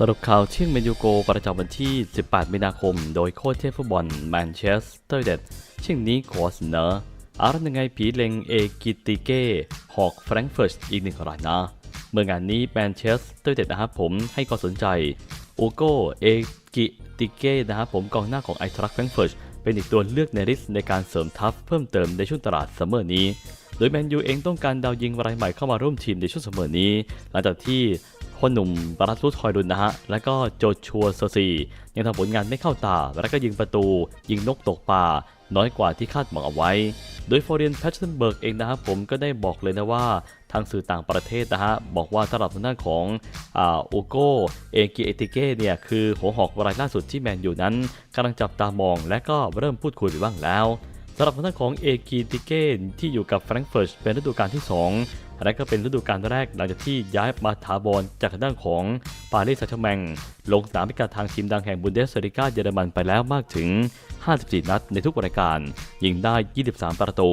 สรุปข่าวเที่ยงเมนยูโกประจำวันที่ 18 มีนาคม โดยโค้ชเทพฟุตบอลแมนเชสเตอร์เดดเที่ยงนี้ขอเสนออารันยังไงผีเลงเอกิติเก้หอกแฟรงก์เฟิร์ตอีกหนึ่งรายนะ เมื่องานนี้แมนเชสเตอร์เดดนะครับผมให้ความสนใจอูโกเอกิติเก้นะครับผมกองหน้าของไอทรัคแฟรงก์เฟิร์ตเป็นอีกตัวเลือกในลิสในการเสริมทัพเพิ่มเติมในช่วงตลาดซัมเมอร์นี้ โดยแมนยูเองต้องการดาวยิงรายใหม่เข้ามาร่วมทีมในช่วงเสมอนี้ หลังจากที่ คนหนุ่มบารัสุทอยรุนนะฮะ และก็โจชัวเซอร์ซียังทำผลงานไม่เข้าตา และก็ยิงประตู ยิงนกตกปลาน้อยกว่าที่คาดหวังเอาไว้ โดยฟอร์เรียนแพชเชนเบิร์กเองนะครับผมก็ได้บอกเลยนะว่าทางสื่อต่างประเทศนะฮะ บอกว่าสำหรับทางด้านของอาโอโกเอกิเอติเก้เนี่ย คือหัวหอกรายล่าสุดที่แมนยูนั้นกำลังจับตามอง และก็เริ่มพูดคุยไปบ้างแล้ว สำหรับทางด้านของเอกีติเกนที่อยู่กับแฟรงก์เฟิร์ตเป็นฤดูกาลที่ 2 และก็เป็นฤดูกาลแรกหลังจากที่ย้ายมาถาวรจากทางด้านของปารีสแซงต์แชร์แมงลงสนามให้กับทางทีมดังแห่งบุนเดสเ e ริกาเยอรมันไปแล้วมากถึง 54 นัดในทุกรายการ ยิงได้ 23 ประตู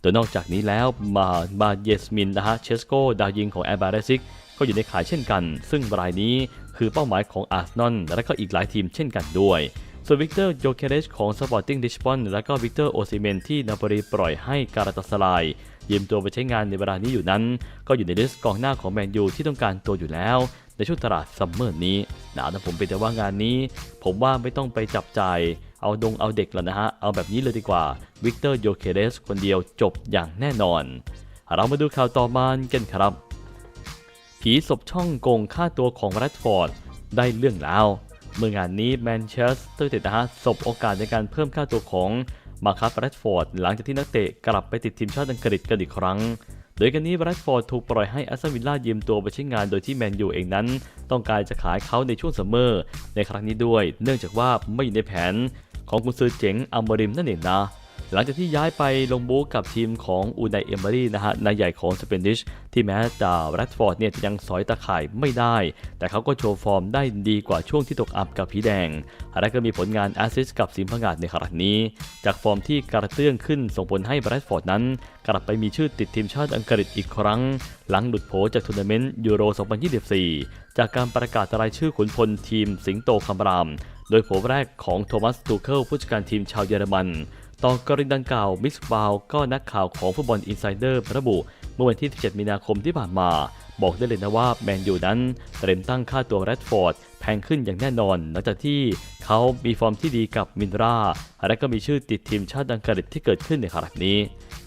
โดยนอกจากนี้แล้วมามาเยสมินนะฮะเชสโกดาวยิงของแอร์บาเรซิกก็อยู่ในขายเช่นกัน ซึ่งรายนี้คือเป้าหมายของอาร์เซนอลและก็อีกหลายทีมเช่นกันด้วย ส่วนวิกเตอร์โยเคเรชของสปอร์ติ้งดิชบอนและก็วิกเตอร์โอซิเมนที่นาโปลีปล่อยให้การาตาสลายยืมตัวไปใช้งานในเวลานี้อยู่นั้น ก็อยู่ในลิสต์กองหน้าของแมนยูที่ต้องการตัวอยู่แล้ว ในช่วงตลาดซัมเมอร์นี้นะแต่ผมเป็นแต่ว่างานนี้ ผมว่าไม่ต้องไปจับจ่ายเอาดงเอาเด็กแล้วนะฮะ เอาแบบนี้เลยดีกว่าวิกเตอร์โยเคเรสคนเดียวจบอย่างแน่นอน เรามาดูข่าวต่อมากันครับ ผีศพช่องโกงค่าตัวของแรดฟอร์ดได้เรื่องแล้ว เมื่องานนี้แมนเชสเตอร์ยูไนเต็ดนะฮะสบโอกาสในการเพิ่มค่าตัวของมาคัสแรดฟอร์ดหลังจากที่นักเตะกลับไปติดทีมชาติอังกฤษกันอีกครั้ง โดยกันนี้แรดฟอร์ดถูกปล่อยให้แอสตันวิลล่ายืมตัวไปใช้งานโดยที่แมนยูเองนั้น ต้องการจะขายเขาในช่วงซัมเมอร์ในครั้งนี้ด้วย เนื่องจากว่าไม่อยู่ในแผนของกุนซือเจ๋งอัมบริมนั่นเองนะ หลังจากที่ย้ายไปลงบู๊กับทีมของอูไนเอมเบอรี่นะฮะนายใหญ่ของสเปนดิชที่แม้จะแรดฟอร์ดเนี่ยจะยังสอยตะข่ายไม่ได้ แต่เขาก็โชว์ฟอร์มได้ดีกว่าช่วงที่ตกอับกับผีแดงและก็มีผลงานแอสซิสต์กับสีมพงาดในครั้งนี้ จากฟอร์มที่กระเตื้องขึ้นส่งผลให้แรดฟอร์ดนั้น กลับไปมีชื่อติดทีมชาติอังกฤษอีกครั้ง หลังหลุดโผจากทัวร์นาเมนต์ยูโร 2024 จากการประกาศรายชื่อขุนพลทีมสิงโตคำราม โดยโผแรกของโทมัสตูเคิลผู้จัดการทีมชาวเยอรมัน ต่อกรณีดังกล่าวมิสบาวก็นักข่าวของฟุตบอลอินไซเดอร์ระบุ เมื่อวันที่ 17 มีนาคมที่ผ่านมา บอกได้เลยนะว่าแมนยูนั้นเตรียมตั้งค่าตัวแรดฟอร์ดแพงขึ้นอย่างแน่นอน หลังจากที่เขามีฟอร์มที่ดีกับมินรา และก็มีชื่อติดทีมชาติอังกฤษที่เกิดขึ้นในครั้งนี้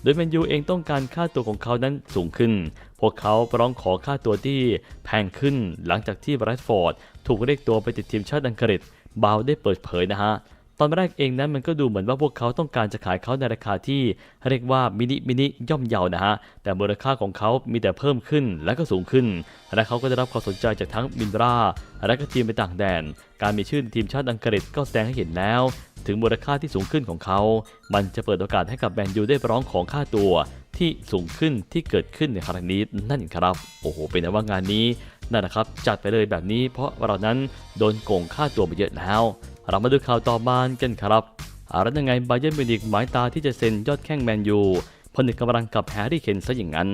โดยแมนยูเองต้องการค่าตัวของเขานั้นสูงขึ้น พวกเขาร้องขอค่าตัวที่แพงขึ้นหลังจากที่แรดฟอร์ดถูกเรียกตัวไปติดทีมชาติอังกฤษบาวได้เปิดเผยนะฮะ ตอนแรกเองนั้นมันก็ดูเหมือนว่าพวกเขาต้องการจะขายเขาในราคาที่เรียกว่ามินิมินิย่อมเยานะฮะ แต่มูลค่าของเขามีแต่เพิ่มขึ้นและก็สูงขึ้น และเขาก็ได้รับความสนใจจากทั้งมินราและก็ทีมไปต่างแดน การมีชื่อในทีมชาติอังกฤษก็แสดงให้เห็นแล้ว ถึงมูลค่าที่สูงขึ้นของเขา มันจะเปิดโอกาสให้กับแมนยูได้ร้องของค่าตัวที่สูงขึ้นที่เกิดขึ้นในครั้งนี้นั่นครับ โอ้โห เป็นว่างานนี้นั่นนะครับ จัดไปเลยแบบนี้เพราะเรานั้นโดนโกงค่าตัวไปเยอะแล้ว เรามาดูข่าวต่อมากันครับอารันยังไงบาเยนมิวนิกหมายตาที่จะเซ็นยอดแข้งแมนยูพนึกกำลังกับแฮร์รี่เคนซะอย่างนั้น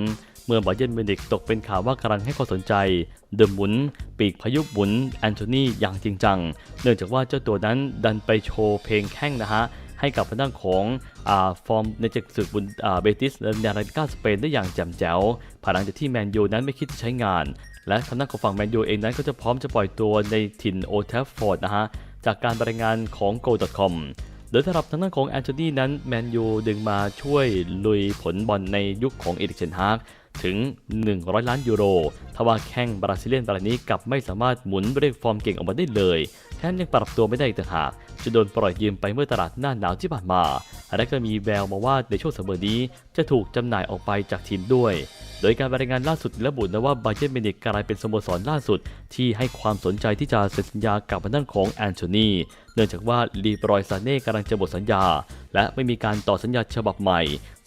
เมื่อบาเยนมิวนิกตกเป็นข่าวว่ากำลังให้ความสนใจ เดอะหมุนปีกพายุหมุนแอนโทนีอย่างจริงจัง เนื่องจากว่าเจ้าตัวนั้นดันไปโชว์เพลงแข้งนะฮะให้กับทางด้านของอฟอร์มในจากศึกบุนเบติสและนาริก้าสเปนได้อย่างแจ่มแจ๋วภายหลังจากที่แมนยูนั้นไม่คิดจะใช้งาน และทางด้านของฝั่งแมนยูเองนั้นก็จะพร้อมจะปล่อยตัวในถิ่นโอเทฟฟอร์ดนะฮะ จากการรายงานของ Go.com โดยสำหรับทางด้านของแอนโทนีนั้นแมนยูดึงมาช่วยลุยผลบอลในยุคของเอริกเชนฮากถึง 100 ล้านยูโรทว่าแข้งบราซิเลียนรายนี้กลับไม่สามารถหมุนเรียกฟอร์มเก่งออกมาได้เลยแถมยังปรับตัวไม่ได้อีกต่างหากจะโดนปล่อยยืมไปเมื่อตลาดหน้าหนาวที่ผ่านมา และก็มีแววมาว่าในช่วงเสมอนี้จะถูกจำหน่ายออกไปจากทีมด้วย โดยการรายงานล่าสุดระบุนะว่าบาเยร์นมิวนิกกลายเป็นสโมสรล่าสุด ที่ให้ความสนใจที่จะเซ็นสัญญากับทางด้านของแอนโทนีเนื่องจากว่าลีบรอยซาเน่กำลังจะหมดสัญญา และไม่มีการต่อสัญญาฉบับใหม่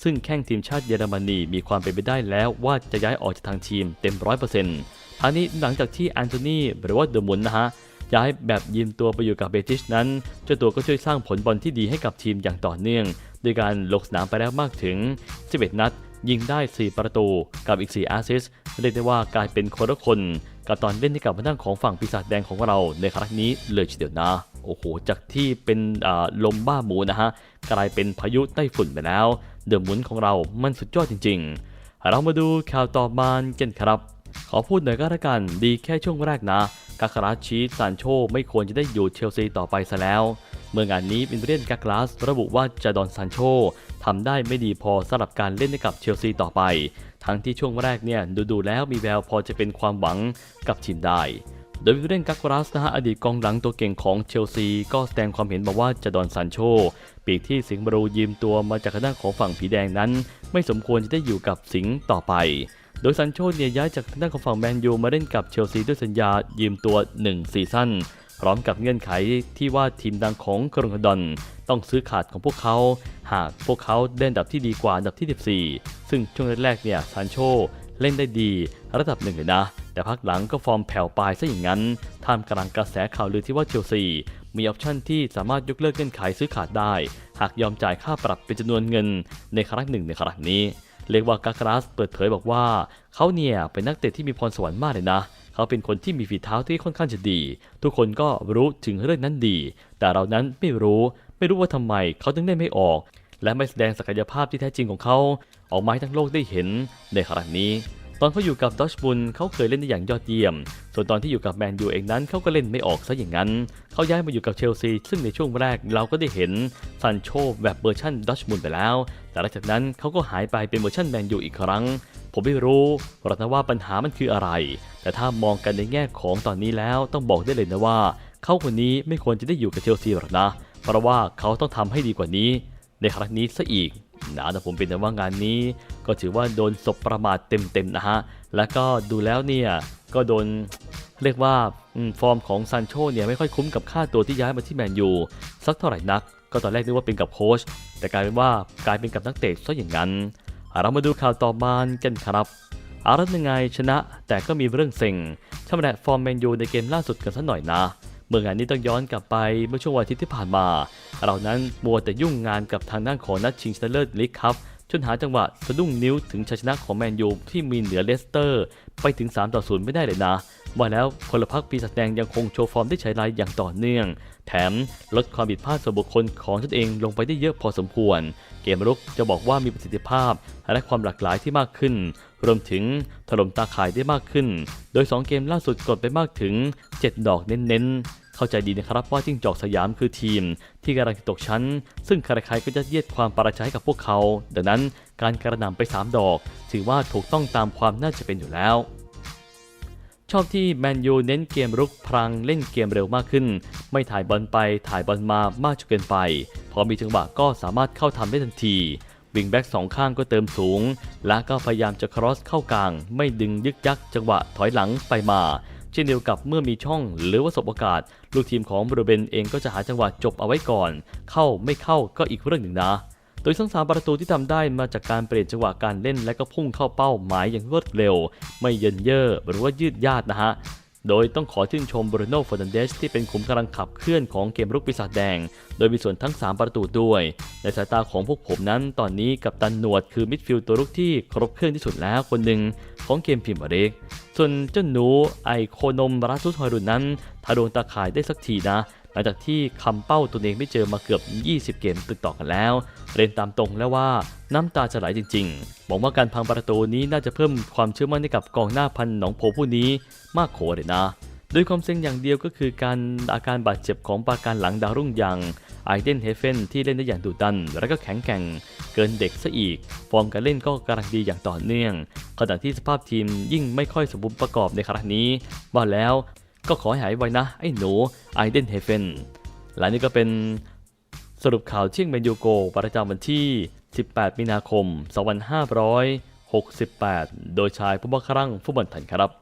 ซึ่งแข้งทีมชาติเยอรมนีมีความเป็นไปได้แล้วว่าจะย้ายออกจากทางทีมเต็มร้อยเปอร์เซ็นต์ทางนี้หลังจากที่แอนโทนีหรือว่าเดอมุนนะฮะย้ายแบบยืมตัวไปอยู่กับเบติชนั้น เจ้าตัวก็ช่วยสร้างผลบอลที่ดีให้กับทีมอย่างต่อเนื่องโดยการลงสนามไปแล้วมากถึง 11 นัด ยิงได้ 4 ประตูกับอีก 4 แอสซิสเรียกได้ว่ากลายเป็นคนละคนกับตอนเล่นให้กับทางด้านของฝั่งปีศาจแดงของเราในครั้งนี้เลยทีเดียวนะโอ้โห จากที่เป็นลมบ้าหมูนะฮะ กลายเป็นพายุไต้ฝุ่นไปแล้ว เดอะหมุนของเรามันสุดยอดจริง ๆ เรามาดูข่าวต่อมากันครับ ขอพูดหน่อยก็แล้วกันดีแค่ช่วงแรกนะกาคาราชีซานโชไม่ควรจะได้อยู่เชลซีต่อไปซะแล้ว เมื่องานนี้เป็นเรียนกากลาสระบุว่าจาดอนซานโชทำได้ไม่ดีพอสำหรับการเล่นให้กับเชลซีต่อไป ทั้งที่ช่วงแรกเนี่ยดูๆแล้วมีแววพอจะเป็นความหวังกับทีมได้โดยวิเรนกักรัสนะฮะอดีตกองหลังตัวเก่งของเชลซี ก็แสดงความเห็นบอกว่าจาดอนซานโชปีกที่สิงห์บรูยืมตัวมาจากทางด้าของฝั่งผีแดงนั้น ไม่สมควรจะได้อยู่กับสิงห์ต่อไป โดยซันโชเนี่ยย้ายจากทางด้าของฝั่งแมนยูมาเล่นกับเชลซีด้วยสัญญายืมตัว 1 ซีซั่น พร้อมกับเงื่อนไขที่ว่าทีมดังของกรุงลอนดอนต้องซื้อขาดของพวกเขา หากพวกเขาเล่นดับที่ดีกว่าอันดับที่ 14 ซึ่งช่วงแรกๆเนี่ยซันโชเล่นได้ดีระดับหนึ่งเลยนะ แต่พักหลังก็ฟอร์มแผ่วปลายซะอย่างนั้นท่ามกลางกระแสข่าวลือที่ว่าเชลซีมีออปชั่นที่สามารถยกเลิกเงื่อนไขซื้อขาดได้ หากยอมจ่ายค่าปรับเป็นจำนวนเงินในครั้งหนึ่งในครั้งนี้ เรียกว่ากากราสเปิดเผยบอกว่า เขาเนี่ยเป็นนักเตะที่มีพรสวรรค์มากเลยนะเขาเป็นคนที่มีฝีเท้าที่ค่อนข้างจะดี ทุกคนก็รู้ถึงเรื่องนั้นดี แต่เรานั้นไม่รู้ไม่รู้ว่าทำไมเขาถึงได้ไม่ออก และไม่แสดงศักยภาพที่แท้จริงของเขา ออกมาให้ทั้งโลกได้เห็นในครั้งนี้ ตอนเขาอยู่กับดอชบุลเขาเคยเล่นได้อย่างยอดเยี่ยม ส่วนตอนที่อยู่กับแมนยูเองนั้นเขาก็เล่นไม่ออกซะอย่างนั้น เขาย้ายมาอยู่กับเชลซี ซึ่งในช่วงแรกเราก็ได้เห็นซันโชแบบเวอร์ชันดอชบุลไปแล้ว แต่หลังจากนั้นเขาก็หายไปเป็นเวอร์ชันแมนยูอีกครั้ง ผมไม่รู้หรอกนะว่าปัญหามันคืออะไร แต่ถ้ามองกันในแง่ของตอนนี้แล้วต้องบอกได้เลยนะว่าเขาคนนี้ไม่ควรจะได้อยู่กับเชลซีหรอกนะ เพราะว่าเขาต้องทำให้ดีกว่านี้ ในครั้งนี้ซะอีก นะแต่ผมเป็นแต่ว่างานนี้ ก็ถือว่าโดนสบประมาทเต็มๆนะฮะ แล้วก็ดูแล้วเนี่ย ก็โดนเรียกว่าฟอร์มของซันโชเนี่ยไม่ค่อยคุ้มกับค่าตัวที่ย้ายมาที่แมนยูสักเท่าไหร่นัก ก็ตอนแรกนึกว่าเป็นกับโค้ชแต่กลายเป็นว่ากลายเป็นกับนักเตะซะอย่างนั้น เรามาดูข่าวต่อมากันครับอารัตยังไงชนะแต่ก็มีเรื่องเซ็งชำแหละฟอร์มแมนยูในเกมล่าสุดกันสักหน่อยนะ เมื่องานนี้ต้องย้อนกลับไปเมื่อช่วงวันอาทิตย์ที่ผ่านมา เรานั้นมัวแต่ยุ่งงานกับทางด้านของนัดชิงชนะเลิศลีกครับจนหาจังหวะสะดุ้งนิ้วถึงชัยชนะของแมนยูที่มีเหนือเลสเตอร์ ไปถึง 3 ต่อ 0 ไม่ได้เลยนะว่าแล้วพลพรรคปีศาจแดงยังคงโชว์ฟอร์มได้ใช้ไรอย่างต่อเนื่อง แถมลดความผิดพลาดส่วนบุคคลของตนเองลงไปได้เยอะพอสมควร เกมรุกจะบอกว่ามีประสิทธิภาพ และความหลากหลายที่มากขึ้น รวมถึงถล่มตาข่ายได้มากขึ้น โดย 2 เกมล่าสุดกดไปมากถึง 7 ดอกเน้นๆ เข้าใจดีนะครับว่าจิ้งจอกสยามคือทีม ที่กำลังจะตกชั้น ซึ่งใครๆก็จะเยียดความประชัยให้กับพวกเขา ดังนั้นการกระหน่ำไป 3 ดอก ถือว่าถูกต้องตามความน่าจะเป็นอยู่แล้วชอบที่แมนยูเน้นเกมรุกพลังเล่นเกมเร็วมากขึ้น ไม่ถ่ายบอลไปถ่ายบอลมามากจนเกินไป พอมีจังหวะก็สามารถเข้าทำได้ทันที วิงแบ็กสองข้างก็เติมสูง และก็พยายามจะครอสเข้ากลาง ไม่ดึงยึกยักจังหวะถอยหลังไปมา เช่นเดียวกับเมื่อมีช่องหรือว่าสบโอกาส ลูกทีมของบรูเบนเองก็จะหาจังหวะจบเอาไว้ก่อน เข้าไม่เข้าก็อีกเรื่องหนึ่งนะโดยทั้งสามประตูที่ทำได้มาจากการเปลี่ยนจังหวะการเล่นและก็พุ่งเข้าเป้าหมายอย่างรวดเร็ว ไม่เยินเย่อหรือว่ายืดยาดนะฮะ โดยต้องขอชื่นชมบรูโน่ฟอร์นันเดสที่เป็นขุมกำลังขับเคลื่อนของเกมรุกปีศาจแดง โดยมีส่วนทั้ง 3 ประตูด้วย ในสายตาของพวกผมนั้น ตอนนี้กับตันหนวดคือมิดฟิลด์ตัวรุกที่ครบเครื่องที่สุดแล้วคนหนึ่งของเกมพรีเมียร์ลีกส่วนเจ้าหนูไอโคนมราซุสฮอยรุนนั้นถ้าโดนตาข่ายได้สักทีนะ หลังจากที่คำเป้าตัวเองไม่เจอมาเกือบ 20 เกมติดต่อกันแล้ว เรียนตามตรงแล้วว่าน้ำตาจะไหลจริงๆหวังว่าการพังประตูนี้น่าจะเพิ่มความเชื่อมั่นให้กับกองหน้าพันหนองโพผู้นี้มากโขเลยนะโดยความเซ็งอย่างเดียวก็คือการอาการบาดเจ็บของปราการหลังดาวรุ่งอย่างไอเดนเฮเฟนที่เล่นได้อย่างดุดัน และก็แข็งแกร่งเกินเด็กซะอีก ฟอร์มการเล่นก็กำลังดีอย่างต่อเนื่อง ขณะที่สภาพทีมยิ่งไม่ค่อยสมบูรณ์ประกอบในครั้งนี้ว่าแล้ว ก็ขอให้หายไวนะ ไอ้หนูไอเดนเฮเฟนและนี่ก็เป็นสรุปข่าวเชียงเมนยูโกประจำวันที่ 18 มีนาคม 2568 โดยชายผู้บังคับฟุตบอลไทยครับ